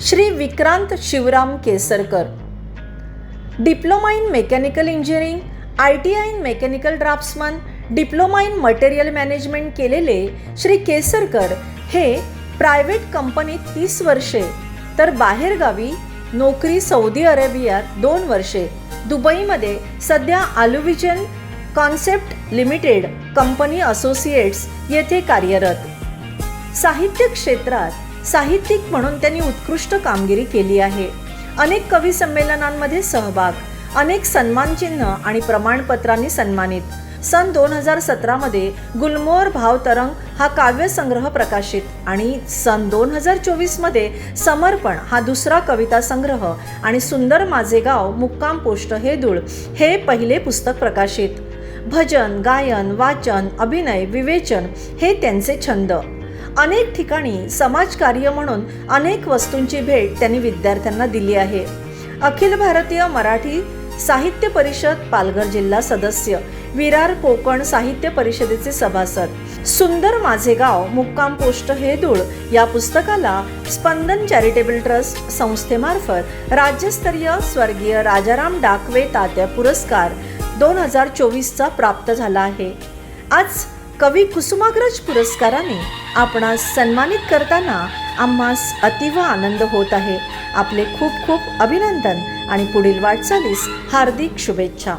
Shri Vikrant Shivram Kesarkar. Diploma in mechanical engineering I T I in mechanical draughtsman diploma in material management केलेले श्री केसरकर हे private कंपनीत तीस वर्षे तर बाहेरगावी नोकरी सौदी अरेबियात दोन वर्षे दुबईमध्ये सध्या Aluvision concept limited company associates येथे कार्यरत. साहित्य क्षेत्रात साहित्यिक म्हणून त्यांनी उत्कृष्ट कामगिरी केली आहे. अनेक कवी संमेलनांमध्ये सहभाग अनेक सन्मानचिन्ह आणि प्रमाणपत्रांनी सन्मानित. सन दोन हजार सतरामध्ये गुलमोहर भावतरंग हा काव्यसंग्रह प्रकाशित आणि सन दोन हजार चोवीसमध्ये समर्पण हा दुसरा कविता संग्रह आणि सुंदर माझे गाव मुक्काम पोस्ट हे दूळ हे पहिले पुस्तक प्रकाशित. भजन गायन वाचन अभिनय विवेचन हे त्यांचे छंद. अनेक ठिकाणी समाजकार्य म्हणून अनेक वस्तूंची भेट त्यांनी विद्यार्थ्यांना दिली आहे. अखिल भारतीय मराठी साहित्य परिषद पालघर जिल्हा सदस्य विरार कोकण साहित्य परिषदेचे सभासद सुंदर माझे गाव मुक्काम पोस्ट हेदूळ या पुस्तकाला स्पंदन चॅरिटेबल ट्रस्ट संस्थेमार्फत राज्यस्तरीय स्वर्गीय राजाराम डाकवे तात्या पुरस्कार दोन हजार चोवीसचा प्राप्त झाला आहे. आज कवी कुसुमाग्रज पुरस्काराने आपणास सन्मानित करताना आम्हास अतिव आनंद होत आहे. आपले खूप खूप अभिनंदन आणि पुढील वाटचालीस हार्दिक शुभेच्छा.